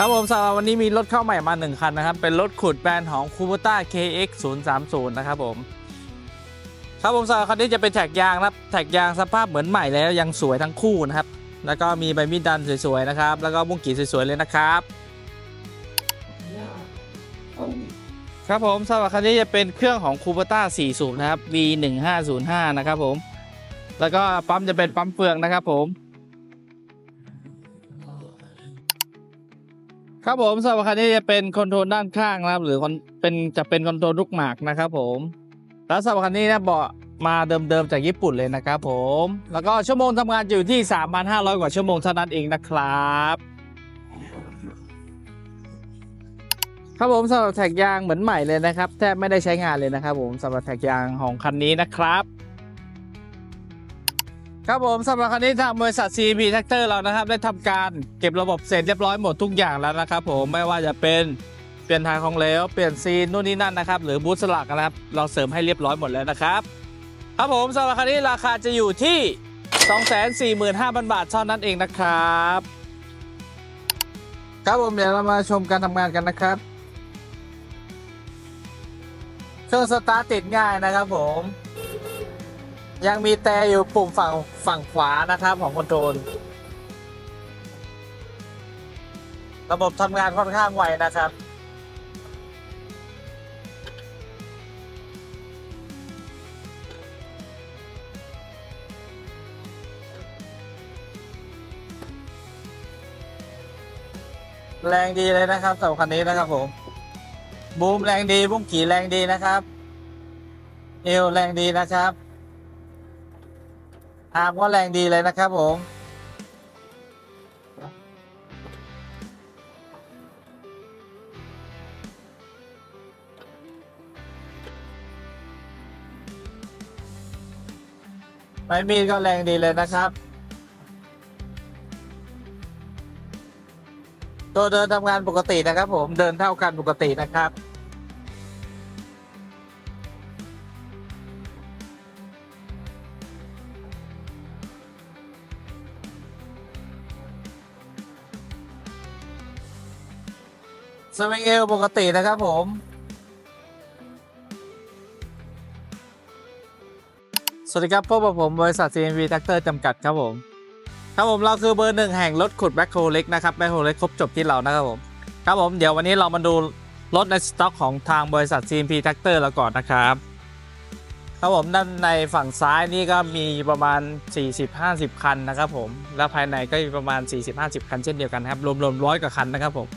ครับผมสำหรับวันนี้มีรถเข้าใหม่มา 1 คันนะครับ เป็นรถขุดแบรนด์ของ Kubota KX 0 3 0นะครับผม ครับผมสำหรับคันนี้จะเป็นแท็กยางนะครับ แท็กยางสภาพเหมือนใหม่แล้วยังสวยทั้งคู่นะครับ แล้วก็มีใบมีดดันสวยๆนะครับ แล้วก็บุ้งกีสวยๆเลยนะครับ ครับผมสำหรับคันนี้จะเป็นเครื่องของ Kubota 4สูบนะครับ V1505 นะครับผม แล้วก็ปั๊มจะเป็นปั๊มเฟืองนะครับผม ครับผมสำหรับคันนี้จะเป็นคอนโทรลด้านข้างนะครับ หรือคอนเป็นจะเป็นคอนโทรลลูกหมากนะครับผมแล้วสำหรับคันนี้นะเบาะมาเดิมๆจากญี่ปุ่นเลยนะครับผม แล้วก็ชั่วโมงทำงานอยู่ที่ 3,500 กว่าชั่วโมงเท่านั้นเองนะครับครับผมสำหรับแท็กยางเหมือนใหม่เลยนะครับ แทบไม่ได้ใช้งานเลยนะครับผมสำหรับแท็กยางของคันนี้นะครับ ครับผมสำหรับคันนี้ทางบริษัท CP Tractor เรานะครับ ได้ทำการเก็บระบบเสร็จเรียบร้อยหมดทุกอย่างแล้วนะครับ ผมไม่ว่าจะเป็นเปลี่ยนทางของเหลวเปลี่ยนซีนนู่นนี่นั่นนะครับ หรือบูสต์สลักนะครับ เราเสริมให้เรียบร้อยหมดแล้วนะครับ ครับผมสำหรับคันนี้ราคาจะอยู่ที่ 245,000 บาทเท่านั้นเองนะครับ ครับผมเดี๋ยวเรามาชมการทำงานกันนะครับเครื่องสตาร์ทติดง่ายนะครับผม ยังมีแต่อยู่ปุ่มฝั่งฝั่งขวานะครับของคอนโทรลระบบทำงานค่อนข้างไวนะครับ แรงดีเลยนะครับสำหรับคันนี้นะครับผมบูมแรงดีบุ้งกี่แรงดีนะครับ เอวแรงดีนะครับ อามก็แรงดีเลยนะครับผม ไม้มีดก็แรงดีเลยนะครับตัวเดินทำงานปกตินะครับผมเดินเท่ากันปกตินะครับ สวิงเอลปกตินะครับผม สวัสดีครับพบกับผมบริษัท CMV Tractor จำกัดครับผม ครับผมเราคือเบอร์หนึ่งแห่งรถขุดแบ็คโฮเล็กนะครับแบ็คโฮเล็กครบจบที่เรานะครับผม ครับผมเดี๋ยววันนี้เรามาดูรถในสต็อกของทางบริษัท CMP Tractor เราก่อนนะครับ ครับผมด้านในฝั่งซ้ายนี่ก็มีประมาณ 40-50 คันนะครับผม แล้วภายในก็มีประมาณ 40-50 คันเช่นเดียวกันครับรวมๆร้อยกว่าคันนะครับผม